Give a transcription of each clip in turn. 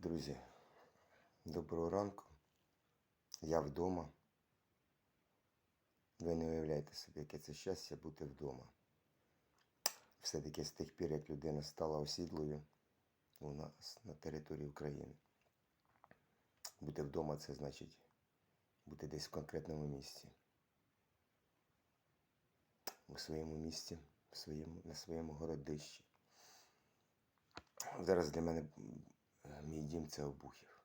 Друзі, доброго ранку. Я вдома. Ви не уявляєте собі, яке це щастя бути вдома. Все-таки з тих пір, як людина стала осідлою у нас на території України. Бути вдома це значить бути десь в конкретному місці. У своєму місці, в своєму, на своєму городищі. Зараз для мене мій дім це Обухів.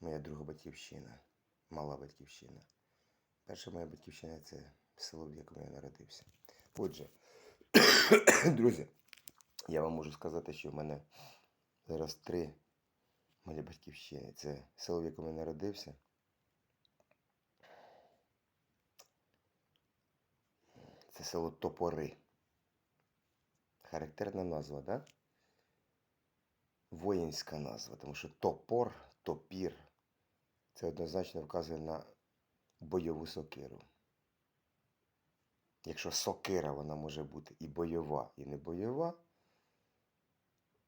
Моя друга батьківщина, мала батьківщина. Перша моя батьківщина це село, в якому я народився. Отже, друзі, я вам можу сказати, що в мене зараз три малі батьківщини. Це село, в якому я народився. Це село Топори. Характерна назва, да? Воїнська назва, тому що топор, топір це однозначно вказує на бойову сокиру. Якщо сокира вона може бути і бойова, і не бойова,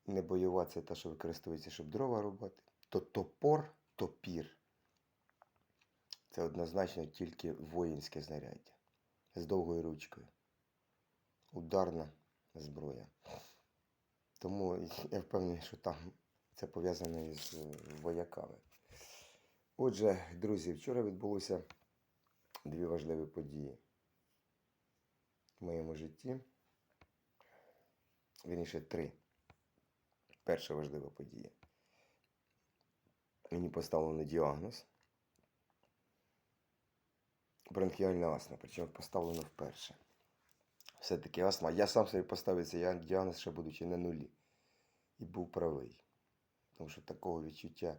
не бойова це та, що використовується, щоб дрова рубати, то топор, топір це однозначно тільки воїнське знаряддя з довгою ручкою. Ударна зброя. Тому я впевнений, що там це пов'язано із вояками. Отже, друзі, вчора відбулося дві важливі події в моєму житті. Вірніше, три. Перша важлива подія. Мені поставлено діагноз. Бронхіальна астма, причому поставлено вперше. Все-таки астма. Я сам собі поставив цей діагноз, ще будучи на нулі. І був правий. Тому що такого відчуття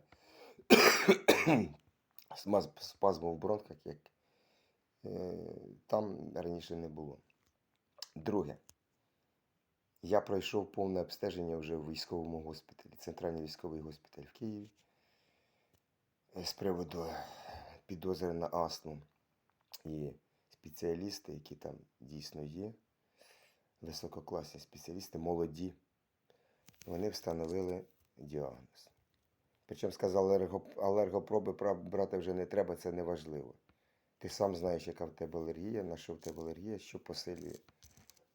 спазму в бронхах, як е, там раніше не було. Друге. Я пройшов повне обстеження вже в військовому госпіталі, центральний військовий госпіталь в Києві. е, З приводу підозри на астму. І спеціалісти, які там дійсно є, висококласні спеціалісти, молоді, вони встановили діагноз. Причому сказали, алерго- алергопроби брати вже не треба, це не важливо. Ти сам знаєш, яка в тебе алергія, на що в тебе алергія, що посилює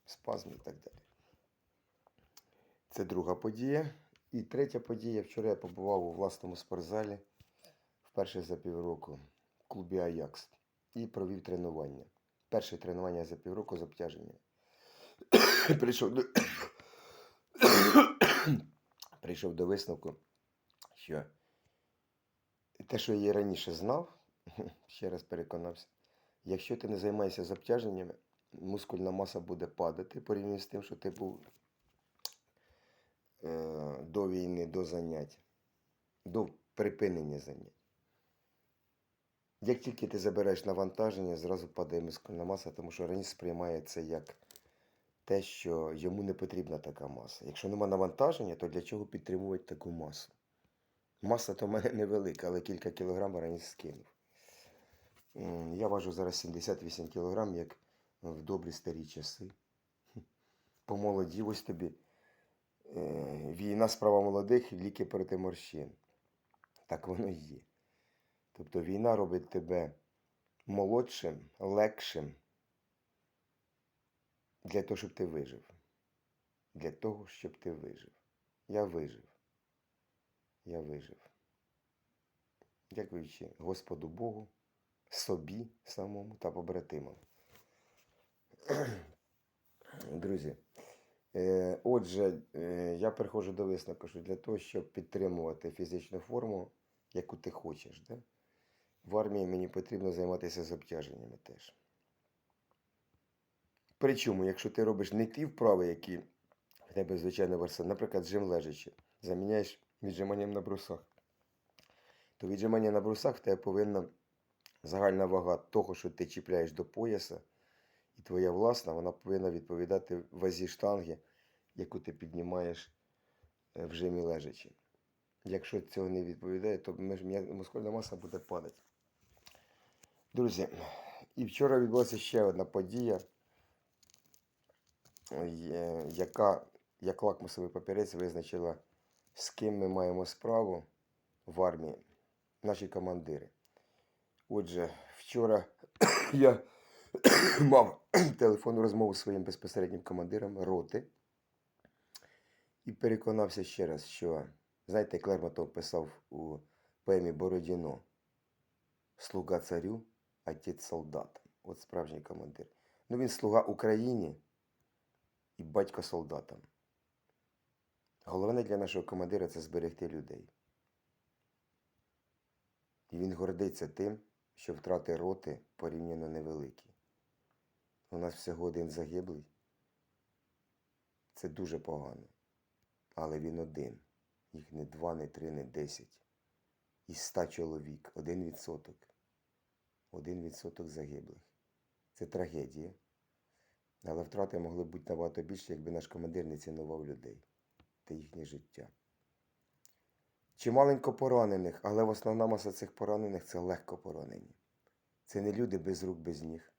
спазм і так далі. Це друга подія. І третя подія. Вчора я побував у власному спортзалі вперше за півроку в клубі Аякс і провів тренування. Перше тренування за півроку з обтяженням. Прийшов до... Прийшов до висновку, що те, що я раніше знав, ще раз переконався, якщо ти не займаєшся з обтяженнями, мускульна маса буде падати порівняно з тим, що ти був е, до війни, до занять, до припинення занять. Як тільки ти забереш навантаження, зразу падає мускульна маса, тому що організм сприймає це як те, що йому не потрібна така маса. Якщо нема навантаження, то для чого підтримувати таку масу? Маса то в мене невелика, але кілька кілограм організм скинув. Я важу зараз 78 кілограм, як в добрі старі часи. По молоді, ось тобі. Е, Війна справа молодих, ліки проти морщин. Так воно і є. Тобто війна робить тебе молодшим, легшим для того, щоб ти вижив. Для того, щоб ти вижив. Я вижив. Я вижив. Дякуючи Господу Богу, собі самому та побратимам. Друзі, е, отже, е, я приходжу до висновку, що для того, щоб підтримувати фізичну форму, яку ти хочеш, да? в армії мені потрібно займатися з обтяженнями теж. Причому, якщо ти робиш не ті вправи, які в тебе звичайно в наприклад, жим лежачи, заміняєш віджиманням на брусах, то віджимання на брусах в тебе повинна загальна вага того, що ти чіпляєш до пояса, і твоя власна, вона повинна відповідати вазі штанги, яку ти піднімаєш е, в жимі лежачи. Якщо цього не відповідає, то мускульна маса буде падати. Друзі, і вчора відбулася ще одна подія, яка як лакмусовий папірець визначила з ким ми маємо справу в армії, наші командири. Отже, вчора я мав телефонну розмову зі своїм безпосереднім командиром роти і переконався ще раз, що, знаєте, як Лермонтов писав у поемі Бородіно Слуга царю, отець солдатам. От справжній командир. Ну він слуга Україні і батько солдатам. Головне для нашого командира це зберегти людей. І він гордиться тим, що втрати роти порівняно невеликі. У нас всього один загиблий. Це дуже погано. Але він один. Їх не два, не три, не десять. Із ста чоловік один відсоток. Один відсоток загиблих. Це трагедія. Але втрати могли б бути набагато більше, якби наш командир не цінував людей та їхнє життя. Чималенько поранених, але в основна маса цих поранених це легко поранені. Це не люди без рук, без ніг.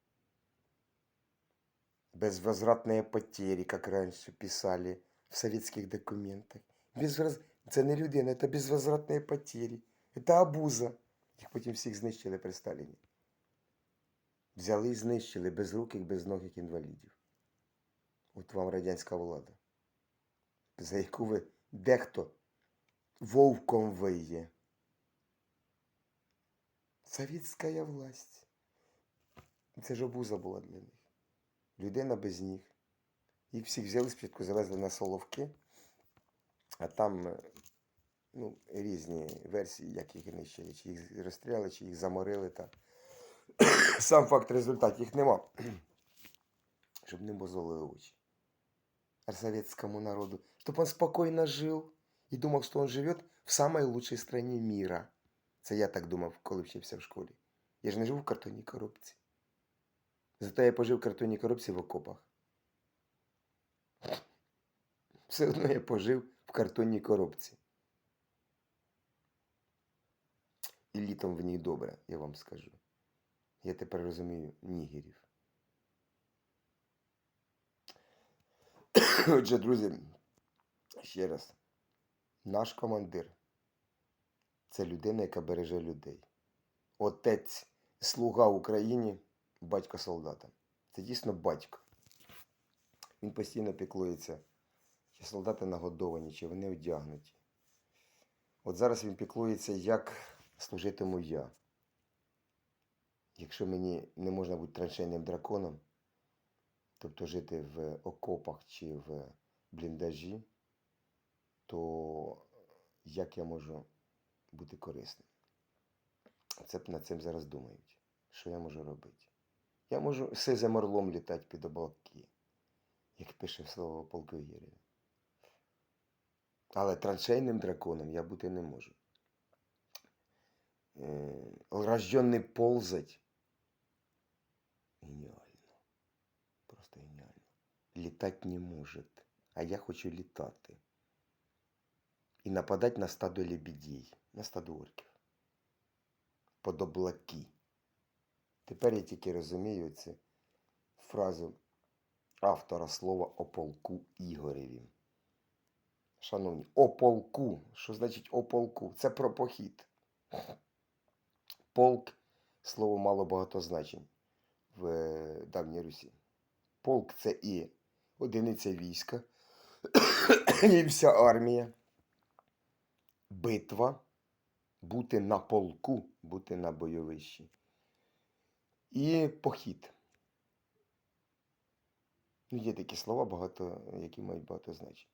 Безвозвратные потери, как раньше писали в советских документах. Безвоз... Це не людина, це безвозвратные потери. Це абуза. Їх потім всіх знищили при Сталіні. Взяли і знищили безруких, безногих інвалідів. От вам радянська влада, за яку ви дехто вовком виє. Совєтська власть. Це ж обуза була для них. Людина без ніг. Їх всіх взяли спочатку, завезли на Соловки, а там е, ну, різні версії, як їх нищили. Чи їх розстріляли, чи їх заморили. Та... Сам факт результат їх нема. Щоб не мозолили очі. Советскому народу, чтобы он спокойно жил и думал, что он живет в самой лучшей стране мира. Це я так думав, коли вчився в школі. Я ж не живу в картонній коробці. Зато я пожив в картонній коробці в окопах. Все одно я пожив в картонній коробці. І літом в ній добре, я вам скажу. Я тепер розумію нігерів. Отже, друзі, ще раз. Наш командир це людина, яка береже людей. Отець, слуга Україні, батько солдата. Це дійсно батько. Він постійно піклується, чи солдати нагодовані, чи вони одягнуті. От зараз він піклується, як служитиму я. Якщо мені не можна бути траншейним драконом, тобто жити в окопах чи в бліндажі, то як я можу бути корисним? Це над цим зараз думають. Що я можу робити? Я можу сизим орлом літати під облаки, як пише слово полковір'я. Але траншейним драконом я бути не можу. Е, Рожденный ползать. Геніально. Просто геніально. Літати не може. А я хочу літати. І нападати на стадо лебедей, на стадо орків. Под облаки. Тепер я тільки розумію цю фразу автора слова о полку Ігореві. Шановні, о полку. Що значить о полку? Це про похід. Полк слово мало багато значень в е, давній Русі. Полк це і одиниця війська, і вся армія. Битва, бути на полку, бути на бойовищі. І похід. Ну, є такі слова, багато, які мають багато значень.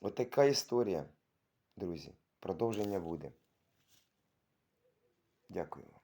Отака історія, друзі. Продовження буде. Дякую.